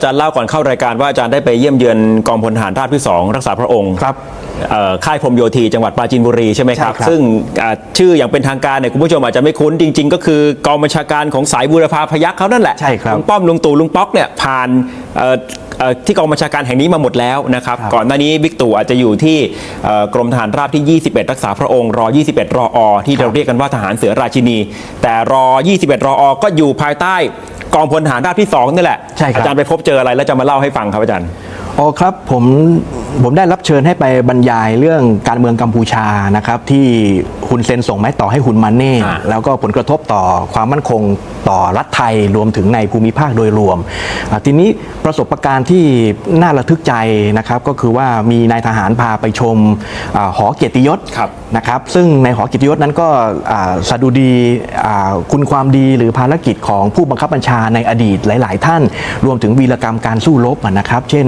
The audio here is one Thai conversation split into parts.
อาจารย์เล่าก่อนเข้ารายการว่าอาจารย์ได้ไปเยี่ยมเยือนกองพลทหารราบที่สองรักษาพระองค์ครับเอ่อค่ายพรหมโยธีจังหวัดปราจีนบุรีใช่ไหมครับใช่ครับซึ่งอ่าชื่ออย่างเป็นทางการเนี่ยคุณผู้ชมอาจจะไม่คุ้นจริง ๆ ก็คือกองบัญชาการของสายบูรพาพยัคฆ์เขานั่นแหละใช่ครับลุงป้อมลุงตู่ลุงป๊อกเนี่ยผ่านเอ่อเอ่อที่กองบัญชาการแห่งนี้มาหมดแล้วนะครับครับก่อนหน้านี้บิ๊กตู่อาจจะอยู่ที่เอ่อกรมทหารราบที่ 21 รักษาพระองค์รอ 21 รออที่เราเรียกกันว่าทหารเสือราชินี แต่รอ 21 รออก็อยู่ภายใต้ กองพลทหารราบที่สองนี่แหละใช่ครับ อาจารย์ไปพบเจออะไรแล้วจะมาเล่าให้ฟังครับอาจารย์ อ๋อครับผม ผมได้รับเชิญให้ไปบรรยายเรื่องการเมืองกัมพูชานะครับที่ฮุนเซนส่งไม้ต่อให้ฮุนมาเน่อ่าแล้วก็ผลกระทบต่อความมั่นคงต่อรัฐไทยรวมถึงในภูมิภาคโดยรวมอ่าทีนี้ประสบการณ์ที่น่าระทึกใจนะครับก็คือว่ามีนายทหารพาไปชมอาหอเกียรติยศครับนะครับซึ่งในหอเกียรติยศนั้นก็อ่าสดุดีอ่าคุณความดีหรือภารกิจของผู้บังคับบัญชาในอดีตหลาย ๆ ท่าน รวมถึงวีรกรรมการสู้รบอะนะครับ เช่น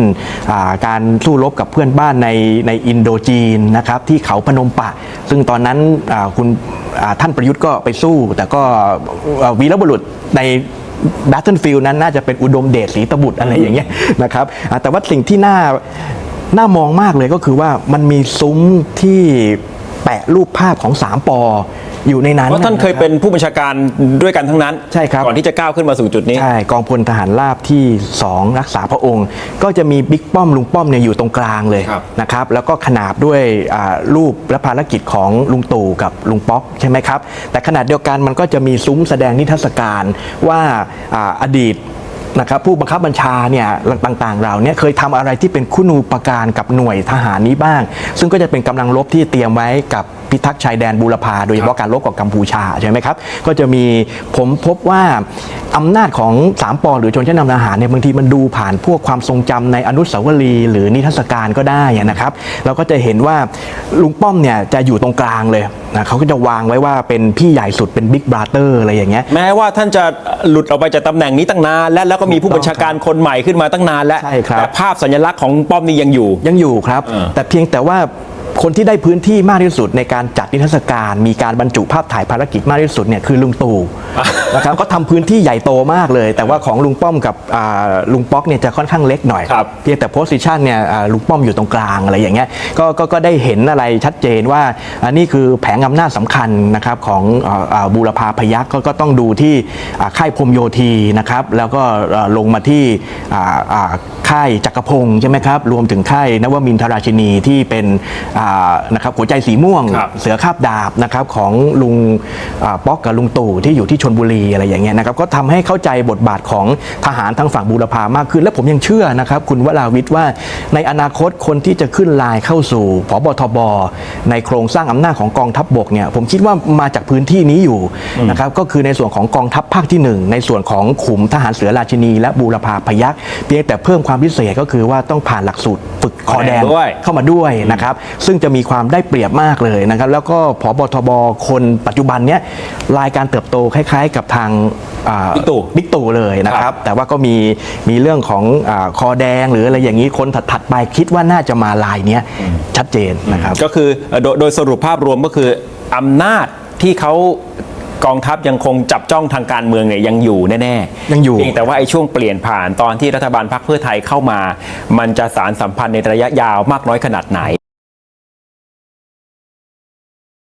อ่าการสู้รบกับเพื่อนบ้านในในอินโดจีนนะครับที่เขาพนมปะ ซึ่งตอนนั้นคุณท่านประยุทธ์ก็ไปสู้ แต่ก็วีรบุรุษใน Battlefield นั้นน่าจะเป็นอุดมเดชศรีตบุตรอะไรอย่างเงี้ยนะครับแต่ว่าสิ่งที่น่าน่ามองมากเลยก็คือว่ามันมีซุ้มที่แปะรูปภาพของสามปอ อยู่ในนั้นเพราะท่านเคยะรับเป็นผู้บัญชาการด้วยกันทั้งนั้นใช่ครับก่อนที่จะก้าวขึ้นมาสู่จุดนี้ใช่กองพลทหารราบที่ 2 รักษาพระองค์ ก็จะมีบิ๊กป้อมลุงป้อมเนี่ยอยู่ตรงกลางเลยครับนะครับแล้วก็ขนาบด้วยอ่ารูปและภารกิจของลุงตู่กับลุงป๊อกใช่ไหมครับ แต่ขณะเดียวกันมันก็จะมีซุ้มแสดงนิทรรศการว่าอาอดีตนะครับผู้บังคับบัญชาเนี่ยต่างๆเราเนี่ยเคยทำอะไรที่เป็นคุณูปการกับหน่วยทหารนี้บ้าง ซึ่งก็จะเป็นกำลังรบที่เตรียมไว้กับ พิทักษ์ชายแดนบูรพาโดยเฉพาะการรบกับกัมพูชาใช่ไหมครับก็จะมีผมพบว่าอำนาจของสามปอหรือชนชั้นนำทหารเนี่ยบางทีมันดูผ่านพวกความทรงจำในอนุสาวรีย์หรือนิทรรศการก็ได้นะครับเราก็จะเห็นว่าลุงป้อมเนี่ยจะอยู่ตรงกลางเลยนะเขาก็จะวางไว้ว่าเป็นพี่ใหญ่สุดเป็นบิ๊กบราเตอร์อะไรอย่างเงี้ยแม้ว่าท่านจะหลุดออกไปจากตำแหน่งนี้ตั้งนานและแล้วก็มีผู้บัญชาการคนใหม่ขึ้นมาตั้งนานแล้วใช่ครับแต่ภาพสัญลักษณ์ของป้อมนี่ยังอยู่ยังอยู่ครับเออแต่เพียงแต่ว่า คนที่ได้พื้นที่มากที่สุดในการจัดนิทรรศการ มีการบรรจุภาพถ่ายภารกิจมากที่สุดเนี่ยคือลุงตู่ นะครับเขาทำพื้นที่ใหญ่โตมากเลย แต่ว่าของลุงป้อมกับอ่าลุงป๊อกเนี่ยจะค่อนข้างเล็กหน่อยครับเพียงแต่โพสิชันเนี่ยอ่าลุงป้อมอยู่ตรงกลางอะไรอย่างเงี้ยก็ก็ก็ได้เห็นอะไรชัดเจนว่าอันนี้คือแผงอำนาจสำคัญนะครับของอ่าอ่าบูรพาพยัคฆ์ก็ก็ต้องดูที่อ่าค่ายพรหมโยธีนะครับแล้วก็อ่าลงมาที่อ่าอ่าค่ายจักรพงศ์ใช่ไหมครับรวมถึงค่ายนวมินทราชินีที่เป็นอ่านะครับหัวใจสีม่วง ครับ เสือคาบดาบนะครับของลุงอ่าป๊อกกับลุงตู่ที่อยู่ที่ชนบุรีอะไรอย่างเงี้ยนะครับก็ทำให้เข้าใจบทบาทของทหารทางฝั่งบูรพามากขึ้น และผมยังเชื่อนะครับคุณวราวิทย์ว่าในอนาคตคนที่จะขึ้นลายเข้าสู่พบทบ ในโครงสร้างอำนาจของกองทัพบกเนี่ยผมคิดว่ามาจากพื้นที่นี้อยู่นะครับก็คือในส่วนของกองทัพภาคที่หนึ่งในส่วนของขุมทหารเสือราชินี และบูรพาพยัคฆ์เพียงแต่เพิ่มความพิเศษก็คือว่าต้องผ่านหลักสูตร ฝึกคอแดงด้วยเข้ามาด้วยนะครับซึ่งจะมีความได้เปรียบมากเลยนะครับ แล้วก็พบทบคนปัจจุบันเนี้ยรายการเติบโตคล้าย ๆ กับทางอ่าบิ๊กตู่บิ๊กตู่เลยนะคครัรับบแต่ว่าก็มีมีเรื่องของอาคอแดงหรืออะไรอย่างนี้คนถัดๆไปคิดว่าน่าจะมาลายเนี้ยชัดเจนนะครับ ก็คือเอ่อโดยโดยสรุปภาพรวมก็คืออำนาจที่เขา กองทัพยังคงจับจ้องทางการเมืองเนี่ยยังอยู่แน่ๆยังอยู่ เพียงแต่ว่าไอ้ช่วงเปลี่ยนผ่านตอนที่รัฐบาลพรรคเพื่อไทยเข้ามา มันจะสารสัมพันธ์ในระยะยาวมากน้อยขนาดไหน